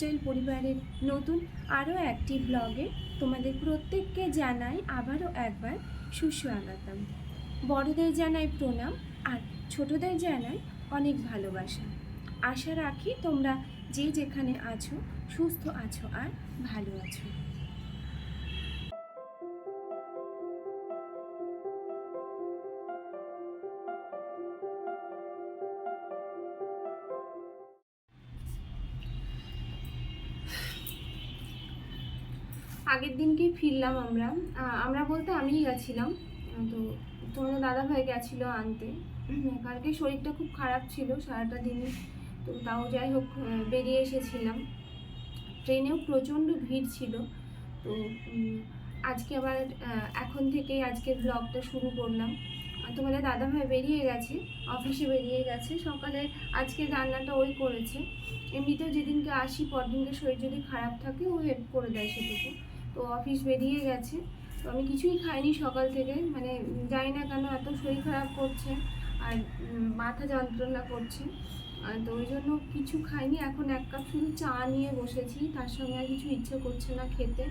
Lifestyle পরিবারের নতুন আরও একটি ব্লগে তোমাদের প্রত্যেককে জানাই আবারও একবার সুস্বাগতম। বড়দের জানাই প্রণাম আর ছোটদের জানাই অনেক ভালোবাসা। আশা রাখি তোমরা যে যেখানে আছো, সুস্থ আছো আর ভালো আছো। ফিরলাম আমরা। আমরা বলতে আমিই গেছিলাম। তো তোমাদের দাদা ভাই গেছিল আনতে। কালকে শরীরটা খুব খারাপ ছিল সারাটা দিনই। তো তাও যাই হোক বেরিয়ে এসেছিলাম। ট্রেনেও প্রচণ্ড ভিড় ছিল। তো আজকে আবার এখন থেকেই আজকে ব্লগটা শুরু করলাম। তোমাদের দাদা ভাই বেরিয়ে গেছে, অফিসে বেরিয়ে গেছে। সকালে আজকে রান্নাটা ওই করেছে। এমনিতেও যেদিনকে আসি পরদিনকে শরীর যদি খারাপ থাকে, ও হেল্প করে দেয় সেটুকু। তো অফিস বেরিয়ে গেছে। তো আমি কিছুই খাইনি সকাল থেকে। মানে জানি না কেন এত শরীর খারাপ করছে আর মাথা যন্ত্রণা করছে। তো ওই জন্য কিছু খাইনি। এখন এক কাপ শুধু চা নিয়ে বসেছি। তার সঙ্গে আর কিছু ইচ্ছে করছে না খেতে।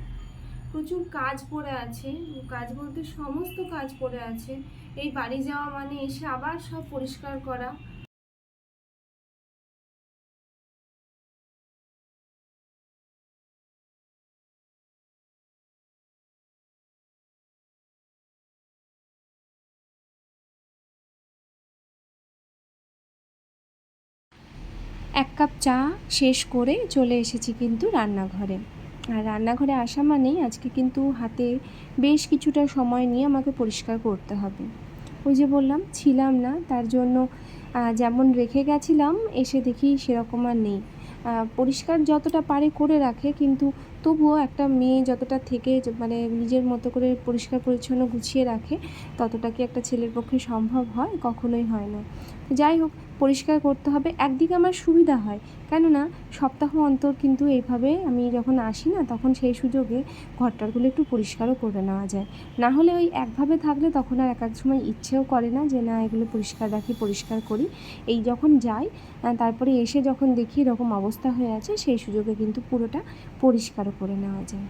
প্রচুর কাজ পড়ে আছে। কাজ বলতে সমস্ত কাজ পড়ে আছে। এই বাড়ি যাওয়া মানে এসে আবার সব পরিষ্কার করা। এক কাপ চা শেষ করে চলে এসেছি কিন্তু রান্নাঘরে। আর রান্নাঘরে আসা মানেই আজকে কিন্তু হাতে বেশ কিছুটা সময় নিয়ে আমাকে পরিষ্কার করতে হবে। ওই যে বললাম, ছিলাম না, তার জন্য যেমন রেখে গেছিলাম, এসে দেখি সেরকম আর নেই। পরিষ্কার যতটা পারে করে রাখে, কিন্তু তবুও একটা মেয়ে যতটা থেকে মানে নিজের মতো করে পরিষ্কার পরিচ্ছন্ন গুছিয়ে রাখে, ততটা কি একটা ছেলের পক্ষে সম্ভব হয়? কখনোই হয় না। যাই হোক পরিষ্কার করতে হবে, একদিকে আমার সুবিধা হয়। কেননা, সপ্তাহ অন্তর কিন্তু এইভাবে আমি যখন আসি না, তখন সেই সুযোগে ঘরটারগুলো একটু পরিষ্কারও করে নেওয়া যায়। না হলে ওই একভাবে থাকলে তখন আর এক এক সময় ইচ্ছেও করে না যে, না, এগুলো পরিষ্কার রাখি, পরিষ্কার করি। এই যখন যাই তারপরে এসে যখন দেখি এরকম অবস্থা হয়ে আছে, সেই সুযোগে কিন্তু পুরোটা পরিষ্কারও করে নেওয়া যায়।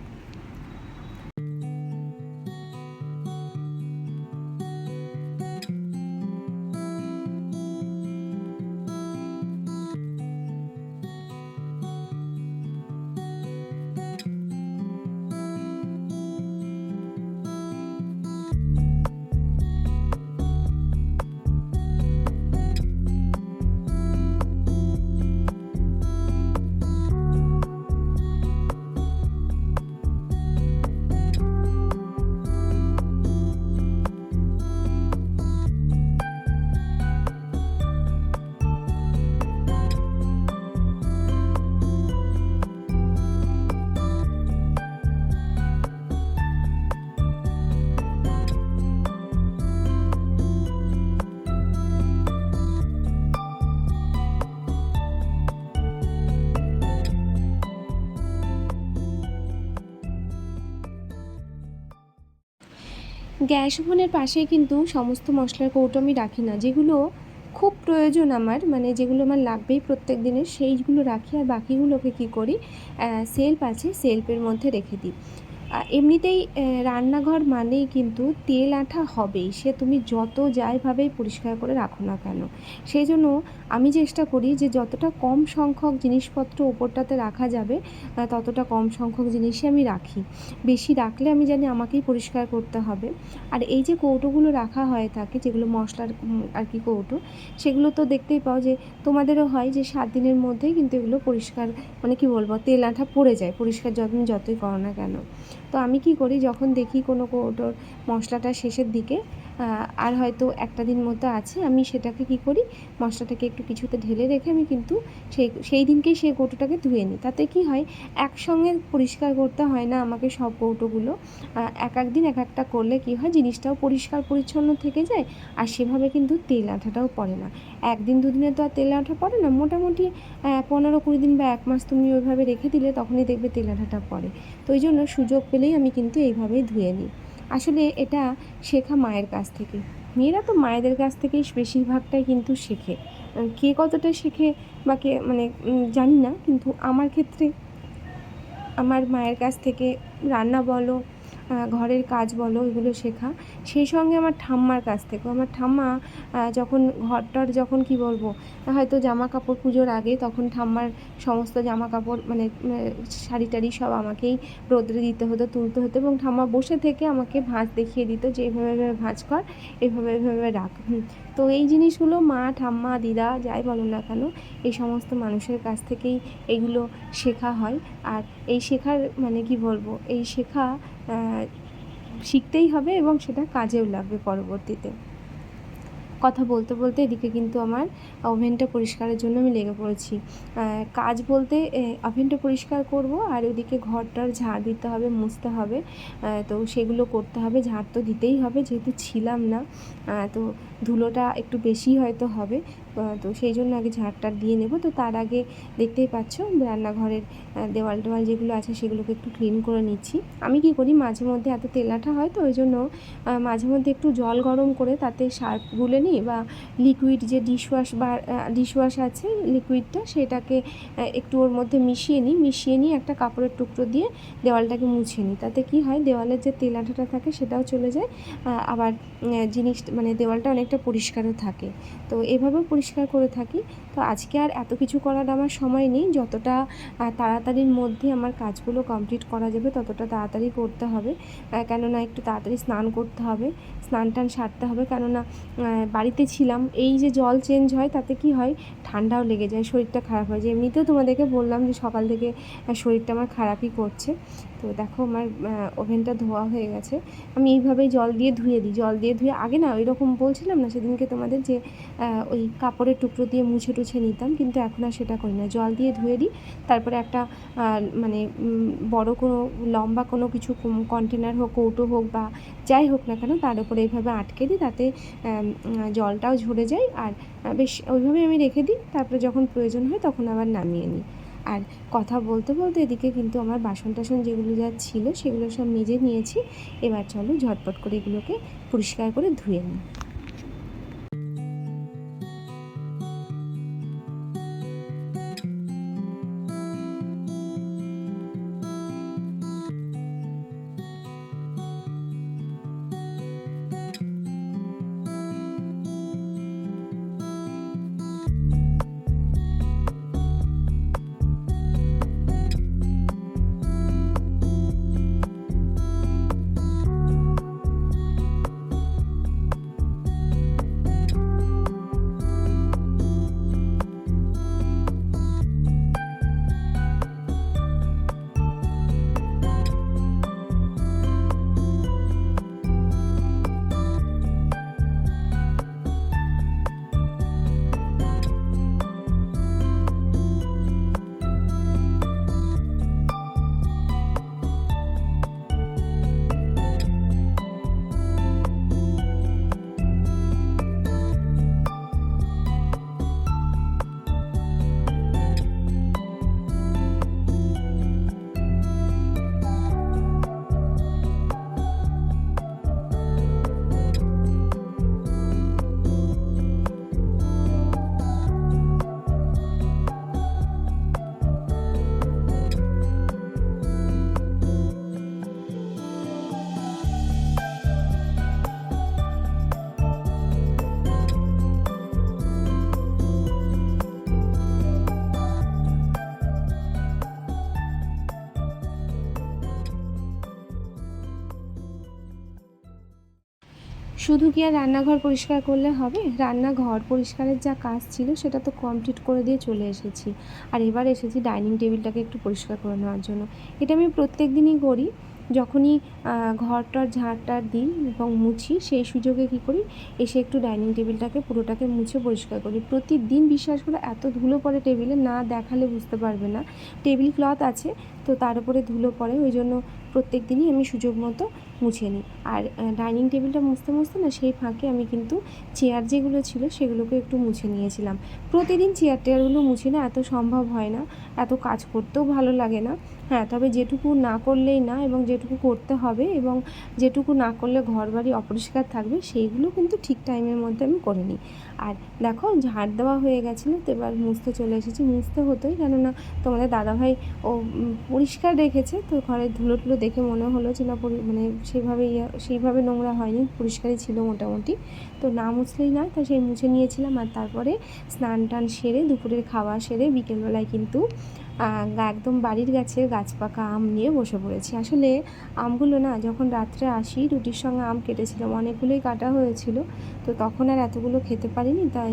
গ্যাস ওভেনের পাশে কিন্তু সমস্ত মশলার কৌটো আমি রাখি না। যেগুলো খুব প্রয়োজন আমার মানে যেগুলো আমার লাগবেই প্রত্যেক দিনের সেইগুলো রাখি আর বাকিগুলোকে কী করি সেলফ আছে, সেলফের মধ্যে রেখে দিই। এমনিতেই রান্নাঘর মানেই কিন্তু তেল আঠা হবেই। সে তুমি যত যাইভাবেই পরিষ্কার করে রাখো না কেন। সেই জন্য আমি চেষ্টা করি যে যতটা কম সংখ্যক জিনিসপত্র ওপরটাতে রাখা যাবে ততটা কম সংখ্যক জিনিসই আমি রাখি। বেশি রাখলে আমি জানি আমাকেই পরিষ্কার করতে হবে। আর এই যে কৌটোগুলো রাখা হয়ে থাকে, যেগুলো মশলার আর কি কৌটো, সেগুলো তো দেখতেই পাও যে তোমাদেরও হয় যে সাত দিনের মধ্যেই কিন্তু এগুলো পরিষ্কার মানে কি বলব, তেল আঠা পড়ে যায়। পরিষ্কার যত্ন যতই করো না কেন। তো আমি কি করি যখন দেখি কোনো কৌটোর মশলাটা শেষের দিকে আর হয়তো একটা দিন মতো আছে, আমি সেটাকে কি করি? মশলাটাকে একটু কিছুতে ঢেলে রেখে আমি কিন্তু সেই সেই দিনকেই সেই কৌটোটাকে ধুয়ে নিই। তাতে কি হয়, একসঙ্গে পরিষ্কার করতে হয় না আমাকে সব কৌটোগুলো। এক এক দিন এক একটা করলে কি হয়, জিনিসটাও পরিষ্কার পরিচ্ছন্ন থেকে যায়, আর সেভাবে কিন্তু তেল আঠাটাও পড়ে না। একদিন দুদিনে তো আর তেল আঠা পড়ে না, মোটামুটি পনেরো কুড়ি দিন বা এক মাস তুমি ওইভাবে রেখে দিলে তখনই দেখবে তেল আঠাটা পড়ে। তো ওই জন্য সুযোগ পেলেই আমি কিন্তু এইভাবেই ধুয়ে নিই। আসলে এটা শেখা মায়ের কাছ থেকে। মেয়েরা তো মায়েদের কাছ থেকেই বেশিরভাগটাই কিন্তু শেখে। কে কতটা শেখে বা কে মানে জানি না, কিন্তু আমার ক্ষেত্রে আমার মায়ের কাছ থেকে রান্না বলো ঘরের কাজ বলো, এগুলো শেখা। সেই সঙ্গে আমার ঠাম্মার কাছ থেকেও আমার ঠাম্মা যখন ঘরটার যখন কি বলব, হয়তো জামা কাপড় পুজোর আগে তখন ঠাম্মার সমস্ত জামা কাপড় মানে শাড়ি টাড়ি সব আমাকেই রোদ্রে দিতে হতো, তুলতে হতো এবং ঠাম্মা বসে থেকে আমাকে ভাঁজ দেখিয়ে দিত যে, এভাবে এভাবে ভাঁজ কর, এভাবে এভাবে রাখ। তো এই জিনিসগুলো মা, ঠাম্মা, দিদা যাই বলো না কেন, এই সমস্ত মানুষের কাছ থেকেই এগুলো শেখা হয়। আর এই শেখার মানে কি বলব, এই শেখা শিখতেই হবে এবং সেটা কাজেও লাগবে পরবর্তীতে। কথা বলতে বলতে এদিকে কিন্তু আমার ওভেনটা পরিষ্কারের জন্য আমি লেগে পড়েছি। কাজ বলতে ওভেনটা পরিষ্কার করব আর ওদিকে ঘরটার ঝাড় দিতে হবে, মুছতে হবে। তো সেগুলো করতে হবে, ঝাড় তো দিতেই হবে, যেহেতু ছিলাম না তো ধুলোটা একটু বেশি হয়তো হবে। তো সেই জন্য আগে ঝাড়টা দিয়ে নেব। তো তার আগে দেখতেই পাচ্ছ রান্নাঘরের দেওয়াল টেওয়াল যেগুলো আছে সেগুলোকে একটু ক্লিন করে নিচ্ছি। আমি কি করি, মাঝে মধ্যে এত তেলাঠা হয় তো ওই জন্য মাঝে মধ্যে একটু জল গরম করে তাতে সার্ফ গুলে নিই। বা লিকুইড যে ডিশওয়াশ বা ডিশওয়াশ আছে লিকুইডটা সেটাকে একটু ওর মধ্যে মিশিয়ে নিই, মিশিয়ে নিয়ে একটা কাপড়ের টুকরো দিয়ে দেওয়ালটাকে মুছে নিই। তাতে কি হয়, দেওয়ালের যে তেল আঠাটা থাকে সেটাও চলে যায় আবার জিনিস মানে দেওয়ালটা অনেকটা পরিষ্কারও থাকে। তো এভাবেও পরিষ্কার করে থাকি। তো আজকে আর এত কিছু করার আমার সময় নেই। যতটা তাড়াতাড়ির মধ্যে আমার কাজগুলো কমপ্লিট করা যাবে, ততটা তাড়াতাড়ি করতে হবে। কেননা একটু তাড়াতাড়ি স্নান করতে হবে স্নান টান সারতে হবে। কেননা বাড়িতে ছিলাম, এই যে জল চেঞ্জ হয় তাতে কি হয়? ঠান্ডাও লেগে যায়, শরীরটা খারাপ হয়। যে এমনিতেও তোমাদেরকে বললাম যে সকাল থেকে শরীরটা আমার খারাপই করছে। তো দেখো আমার ওভেনটা ধোয়া হয়ে গেছে। আমি এইভাবেই জল দিয়ে ধুয়ে দিই। জল দিয়ে ধুয়ে, আগে না ওই রকম বলছিলাম না সেদিনকে তোমাদের যে ওই কাপড়ের টুকরো দিয়ে মুছে টুছে নিতাম, কিন্তু এখন আর সেটা করি না। জল দিয়ে ধুয়ে দিই, তারপরে একটা মানে বড় কোনো, লম্বা কোনো কিছু কন্টেনার হোক, কৌটো হোক বা যাই হোক না কেন, তার উপরে এইভাবে আটকে দিই তাতে জলটাও ঝরে যায়। আর বেশ ওইভাবে আমি রেখে দিই। তারপরে যখন প্রয়োজন হয় তখন আবার নামিয়ে নিই। আর কথা বলতে বলতে এদিকে কিন্তু আমার বাসন টাসন যেগুলো যা ছিল সেগুলো সব মেজে নিয়েছি। এবার চলো ঝটপট করে এগুলোকে পরিষ্কার করে ধুয়ে নিই। শুধু কি আর রান্নাঘর পরিষ্কার করলে হবে? রান্নাঘর পরিষ্কারের যা কাজ ছিল সেটা তো কমপ্লিট করে দিয়ে চলে এসেছি। আর এবার এসেছি ডাইনিং টেবিলটাকে একটু পরিষ্কার করে নেওয়ার জন্য। এটা আমি প্রত্যেক দিনই করি। যখনই ঘরটার ঝাড়টার দিই এবং মুছি, সেই সুযোগে কী করি? এসে একটু ডাইনিং টেবিলটাকে পুরোটাকে মুছে পরিষ্কার করি। প্রতিদিন বিশ্বাস করে, এত ধুলো পড়ে টেবিলে না দেখালে বুঝতে পারবে না। টেবিল ক্লথ আছে, তো তার উপরে ধুলো পড়ে। ওই জন্য প্রত্যেক দিনই আমি সুযোগ মতো মুছে নিই। আর ডাইনিং টেবিলটা মুছতে মুছতে না সেই ফাঁকে আমি কিন্তু চেয়ার যেগুলো ছিল সেগুলোকে একটু মুছে নিয়েছিলাম। প্রতিদিন চেয়ার টেয়ারগুলো মুছে না, এত সম্ভব হয় না। এত কাজ করতেও ভালো লাগে না। হ্যাঁ তবে যেটুকু না করলেই না এবং যেটুকু করতে হবে এবং যেটুকু না করলে ঘর বাড়ি অপরিষ্কার থাকবে, সেইগুলো কিন্তু ঠিক টাইমের মধ্যে আমি করে নিই। আর দেখো, ঝাড় দেওয়া হয়ে গেছিল, তো এবার মুছতে চলে এসেছি। মুছতে হতোই, কেননা তোমাদের দাদাভাই ও পরিষ্কার রেখেছে, তো ঘরের ধুলো টুলো দেখে মনে হলো যে না মানে সেইভাবে সেইভাবে নোংরা হয়নি, পরিষ্কারই ছিল মোটামুটি। তো না মুছলেই না তাই সেই মুছে নিয়েছিলাম আর তারপরে স্নান টান সেরে দুপুরের খাওয়া সেরে বিকেলবেলায় কিন্তু একদম বাড়ির গাছের গাছ পাকা আম নিয়ে বসে পড়েছি। আসলে আমগুলো না যখন রাত্রে আসি রুটির সঙ্গে আম কেটেছিলাম, অনেকগুলোই কাটা হয়েছিল, তো তখন আর এতগুলো খেতে পারিনি, তাই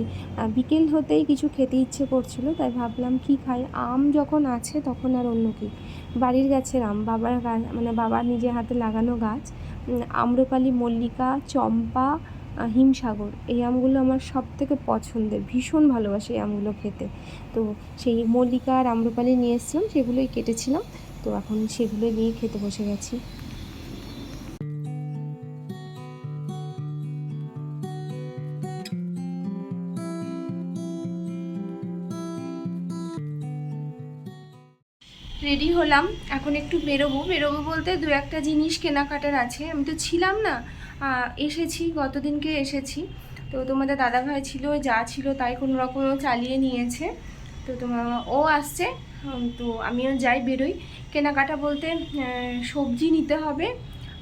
বিকেল হতেই কিছু খেতে ইচ্ছে করছিল, তাই ভাবলাম কি খাই? আম যখন আছে তখন আর অন্য কি। বাড়ির গাছের আম, বাবার গাছ মানে বাবার নিজের হাতে লাগানো গাছ আম্রপালি, মল্লিকা, চম্পা হিমসাগর, এই আমগুলো আমার সব থেকে পছন্দের। ভীষণ ভালোবাসি এই আমগুলো খেতে। তো সেই মল্লিকা আর আম্রপালি নিয়ে এসেছিলাম, সেগুলোই কেটেছিলাম। তো এখন সেগুলো নিয়ে খেতে বসে গেছি। রেডি হলাম। এখন একটু বেরোবো। বেরোবো বলতে দু একটা জিনিস কেনাকাটার আছে। আমি তো ছিলাম না। এসেছি, গতদিনকে এসেছি। তো তোমাদের দাদাভাই ছিল, যা ছিল তাই কোনো রকম চালিয়ে নিয়েছে। তো তোমার ও আসছে তো আমিও যাই, বেরোই। কেনাকাটা বলতে সবজি নিতে হবে,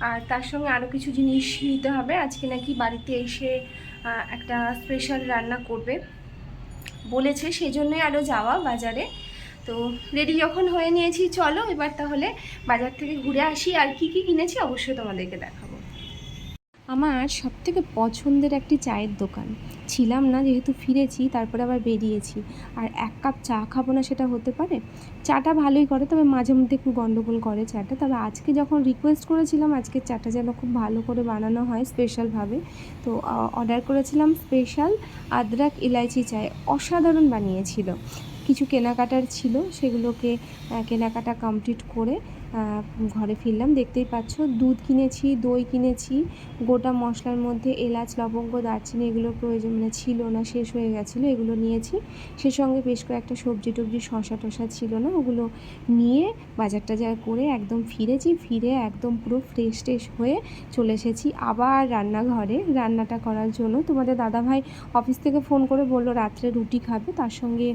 আর তার সঙ্গে আরও কিছু জিনিস নিতে হবে। আজকে নাকি বাড়িতে এসে একটা স্পেশাল রান্না করবে বলেছে সেই জন্যই আরও যাওয়া বাজারে। তো রেডি যখন হয়ে নিয়েছি, চলো এবার তাহলে বাজার থেকে ঘুরে আসি। আর কি কি কিনেছি অবশ্যই তোমাদেরকে দেখাবো। আমার সব থেকে পছন্দের একটি চায়ের দোকান। ছিলাম না, যেহেতু ফিরেছি, তারপরে আবার বেরিয়েছি। আর এক কাপ চা খাব না সেটা হতে পারে? চাটা ভালোই করে, তবে মাঝে মধ্যে একটু গন্ডগোল করে চাটা। তবে আজকে যখন রিকোয়েস্ট করেছিলাম আজকে চাটা যেন খুব ভালো করে বানানো হয় স্পেশালভাবে তো অর্ডার করেছিলাম স্পেশাল আদরাক ইলাইচি চায়। অসাধারণ বানিয়েছিল। কিছু কেনাকাটার ছিল, সেগুলোকে কেনাকাটা কমপ্লিট করে ঘরে ফিরলাম, দেখতেই পাচ্ছ, দুধ কিনেছি, দই কিনেছি, গোটা মশলার মধ্যে এলাচ, লবঙ্গ, দারচিনি এগুলোর প্রয়োজন মানে ছিল না, শেষ হয়ে গেছিল, এগুলো নিয়েছি। সে সঙ্গে বেশ কয়েকটা সবজি টবজি শশা টশা ছিল না, ওগুলো নিয়ে বাজার টাজার করে একদম ফিরেছি, ফিরে একদম পুরো ফ্রেশ ট্রেশ হয়ে চলে এসেছি আবার রান্নাঘরে। রান্নাটা করার জন্য তোমাদের দাদাভাই অফিস থেকে ফোন করে বলল, রাত্রে রুটি খাবে, তার সঙ্গে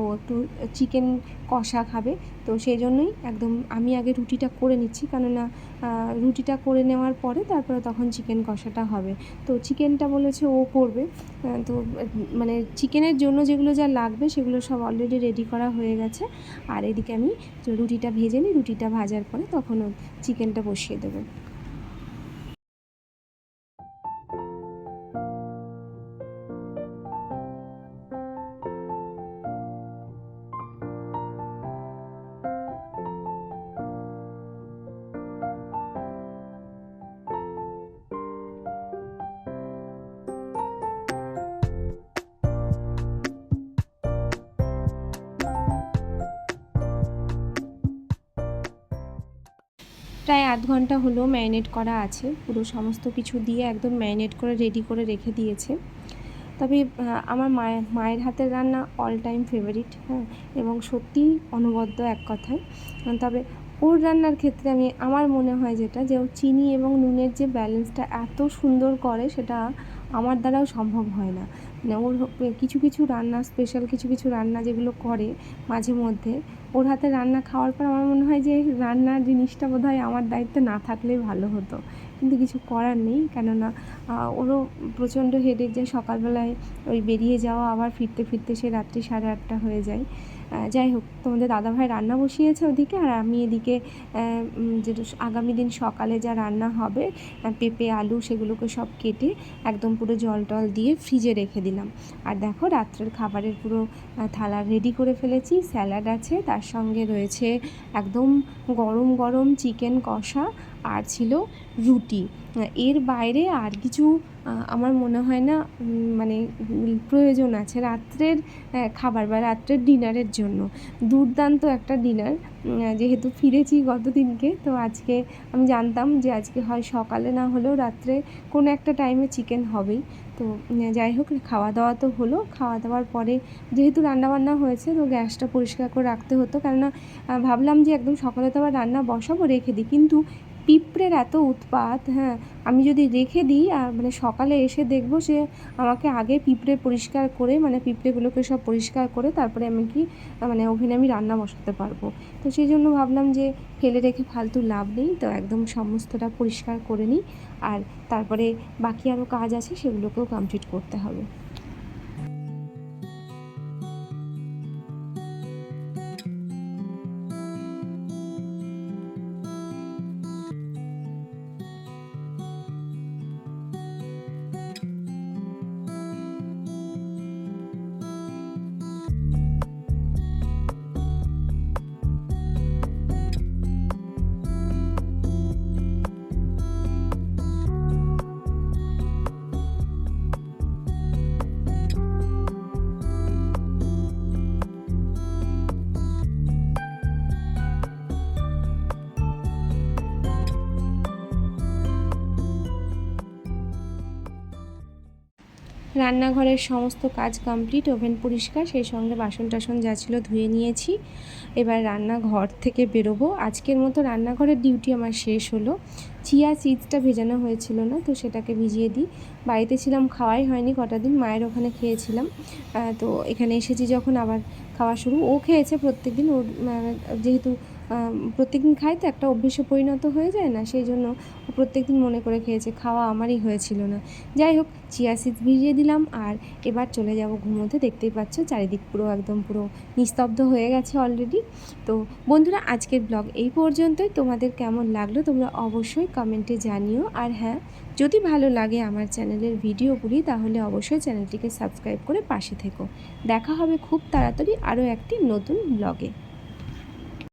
ও একটু চিকেন কষা খাবে। তো সেই জন্যই একদম আমি আগে রুটিটা করে নিচ্ছি। কেননা রুটিটা করে নেওয়ার পরে তারপরে তখন চিকেন কষাটা হবে। তো চিকেনটা বলেছে ও করবে। তো মানে চিকেনের জন্য যেগুলো যা লাগবে সেগুলো সব অলরেডি রেডি করা হয়ে গেছে। আর এদিকে আমি রুটিটা ভেজে নিই, রুটিটা ভাজার পরে তখন চিকেনটা বসিয়ে দেবো। ঘণ্টা হলো ম্যারিনেট করা আছে। পুরো সমস্ত কিছু দিয়ে একদম ম্যারিনেট করে, রেডি করে রেখে দিয়েছে। তবে আমার মায়ের মায়ের হাতের রান্না অল টাইম ফেভারিট হ্যাঁ এবং সত্যিই অনবদ্য এক কথায়। তবে ওর রান্নার ক্ষেত্রে আমি, আমার মনে হয় যেটা, যে ও চিনি এবং নুনের যে ব্যালেন্সটা এত সুন্দর করে, সেটা আমার দ্বারাও সম্ভব হয় না। মানে ওর কিছু কিছু রান্না স্পেশাল কিছু কিছু রান্না যেগুলো করে মাঝে মধ্যে ওর হাতে রান্না খাওয়ার পর আমার মনে হয় যে রান্নার জিনিসটা বোধহয় আমার দায়িত্বে না থাকলেই ভালো হতো। কিন্তু কিছু করার নেই, কেননা ওরও প্রচণ্ড হেডেক যায় সকালবেলায় ওই বেরিয়ে যাওয়া, আবার ফিরতে ফিরতে সে রাত্রি সাড়ে আটটা হয়ে যায়। যাই হোক, তোমাদের দাদাভাই রান্না বসিয়েছে ওদিকে, আর আমি এদিকে যেটা আগামী দিন সকালে যা রান্না হবে পেঁপে, আলু সেগুলোকে সব কেটে একদম পুরো জল টল দিয়ে ফ্রিজে রেখে দিলাম। আর দেখো, রাত্রের খাবারের পুরো থালা রেডি করে ফেলেছি, স্যালাড আছে, তার সঙ্গে রয়েছে একদম গরম গরম চিকেন কষা আর ছিল রুটি। এর বাইরে আর কিছু আমার মনে হয় না মানে প্রয়োজন আছে রাত্রের খাবার বা রাত্রের ডিনারের জন্য। দুর্দান্ত একটা ডিনার যেহেতু ফিরেছি গত দিনকে তো আজকে আমি জানতাম যে আজকে হয় সকালে, না হলেও রাত্রে কোনো একটা টাইমে চিকেন হবেই। তো যাই হোক খাওয়া দাওয়া তো হলো। খাওয়া দাওয়ার পরে যেহেতু রান্নাবান্না হয়েছে, তো গ্যাসটা পরিষ্কার করে রাখতে হতো। কেননা ভাবলাম যে একদম সকালে তো আবার রান্না বসাবো, রেখে দিই। কিন্তু পিঁপড়ের এত উৎপাত হ্যাঁ আমি যদি রেখে দিই আর মানে সকালে এসে দেখব সে আমাকে আগে পিঁপড়ে পরিষ্কার করে মানে পিঁপড়েগুলোকে সব পরিষ্কার করে তারপরে আমি কি মানে ওভেনে আমি রান্না বসাতে পারব। তো সেই জন্য ভাবলাম যে ফেলে রেখে ফালতু লাভ নেই, তো একদম সমস্তটা পরিষ্কার করে নিই, আর তারপরে বাকি আরও কাজ আছে সেগুলোকেও কমপ্লিট করতে হবে। রান্নাঘরের সমস্ত কাজ কমপ্লিট, ওভেন পরিষ্কার, সেই সঙ্গে বাসন টাসন যা ছিল ধুয়ে নিয়েছি। এবার রান্নাঘর থেকে বেরোবো। আজকের মতো রান্নাঘরের ডিউটি আমার শেষ হলো। চিয়া সিডসটা ভেজানো হয়েছিল না, তো সেটাকে ভিজিয়ে দিই। বাড়িতে ছিলাম, খাওয়াই হয়নি কটা দিন, মায়ের ওখানে খেয়েছিলাম। তো এখানে এসেছি যখন আবার খাওয়া শুরু। ও খেয়েছে প্রত্যেক দিন ওর যেহেতু প্রত্যেক দিন খাই তো একটা অভ্যেসে পরিণত হয়ে যায় না, সেই জন্য ও প্রত্যেক মনে করে খেয়েছে, খাওয়া আমারই হয়েছিল না। যাই হোক, চিয়া সিডস ভিজিয়ে দিলাম আর এবার চলে যাব ঘুমোতে দেখতেই পাচ্ছ চারিদিক পুরো একদম পুরো নিস্তব্ধ হয়ে গেছে অলরেডি তো বন্ধুরা, আজকের ব্লগ এই পর্যন্তই। তোমাদের কেমন লাগল তোমরা অবশ্যই কমেন্টে জানিও। আর হ্যাঁ যদি ভালো লাগে আমার চ্যানেলের ভিডিওগুলি তাহলে অবশ্যই চ্যানেলটিকে সাবস্ক্রাইব করে পাশে থেকো। দেখা হবে খুব তাড়াতাড়ি আরও একটি নতুন ব্লগে